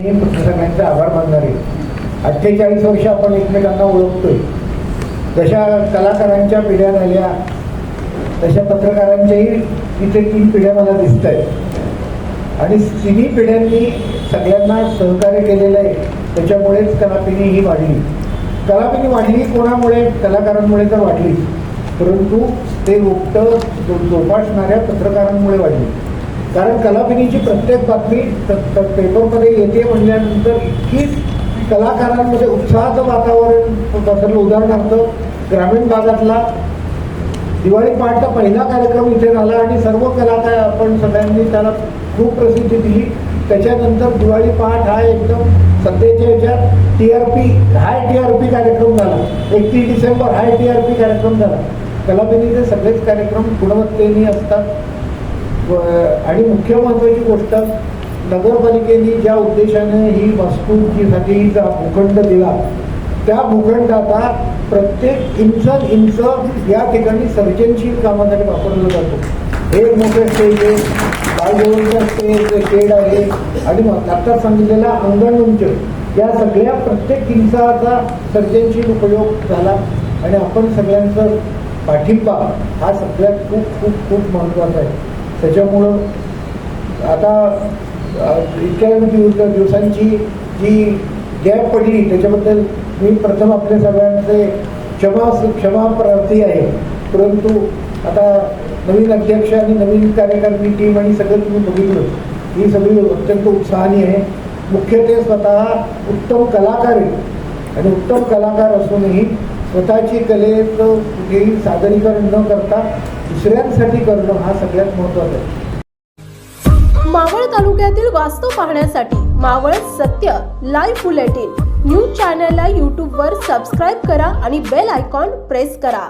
मी सगळ्यांचे आभार मानणारे अठ्ठेचाळीस वर्ष आपण एकमेकांना ओळखतोय. जशा कलाकारांच्या पिढ्या झाल्या तशा पत्रकारांच्याही इथे तीन पिढ्या मला दिसत आहेत आणि तिन्ही पिढ्यांनी सगळ्यांना सहकार्य केलेलं आहे. त्याच्यामुळेच कलापिनी ही वाढली. कलापिनी वाढली कोणामुळे? कलाकारांमुळे तर वाढलीच. परंतु ते रोपटं जो- जोपासणाऱ्या पत्रकारांमुळे वाढली. कारण कलापिनीची प्रत्येक बातमी पेपरमध्ये येते म्हणल्यानंतर इतकी कलाकारांमध्ये उत्साहाचं वातावरण पसरलं उदाहरणार्थ ग्रामीण भागातला दिवाळी पहाटचा पहिला कार्यक्रम इथे झाला आणि सर्व कलाकार आपण सगळ्यांनी त्याला खूप प्रसिद्धी दिली. त्याच्यानंतर दिवाळी पहाट हा एकदम सध्याच्या याच्यात T R P high T R P कार्यक्रम झाला. एकतीस December high T R P कार्यक्रम झाला. कलापिनीचे सगळेच कार्यक्रम गुणवत्तेने असतात. आणि मुख्य महत्त्वाची गोष्ट नगरपालिकेने ज्या उद्देशाने ही वास्तूसाठी जा भूखंड दिला त्या भूखंडाचा प्रत्येक इंच इंच या ठिकाणी सर्जनशील कामासाठी वापरला जातो. एक मोठं स्टेज आहे बालजेवणचा स्टेज शेड आहे आणि आता सांगितलेला अंगण उंच या सगळ्या प्रत्येक इंचाचा सर्जनशील उपयोग झाला. आणि आपण सगळ्यांचा पाठिंबा हा सगळ्यात खूप खूप खूप महत्त्वाचा आहे. त्याच्यामुळं आता इतक्या दिवस दिवसांची जी गॅप पडली त्याच्याबद्दल मी प्रथम आपल्या सगळ्यांचे क्षमा क्षमा प्रार्थी आहे. परंतु आता नवीन अध्यक्ष आणि नवीन कार्यकारिणी टीम आणि सगळं तुम्ही बघितलं ही सगळी अत्यंत उत्साहानी आहे. मुख्यत्वे स्वतः उत्तम कलाकार आहे आणि उत्तम कलाकार असूनही स्वतःची कलेचं कुठेही सादरीकरण न करता दुसऱ्यांसाठी करणं हा सगळ्यात महत्त्वाचा आहे. मावळ तालुक्यातील वास्तव पाहण्यासाठी मावळ सत्य लाईव्ह बुलेटिन न्यूज चॅनलला यूट्यूबवर सबस्क्राईब करा आणि बेल आयकॉन प्रेस करा.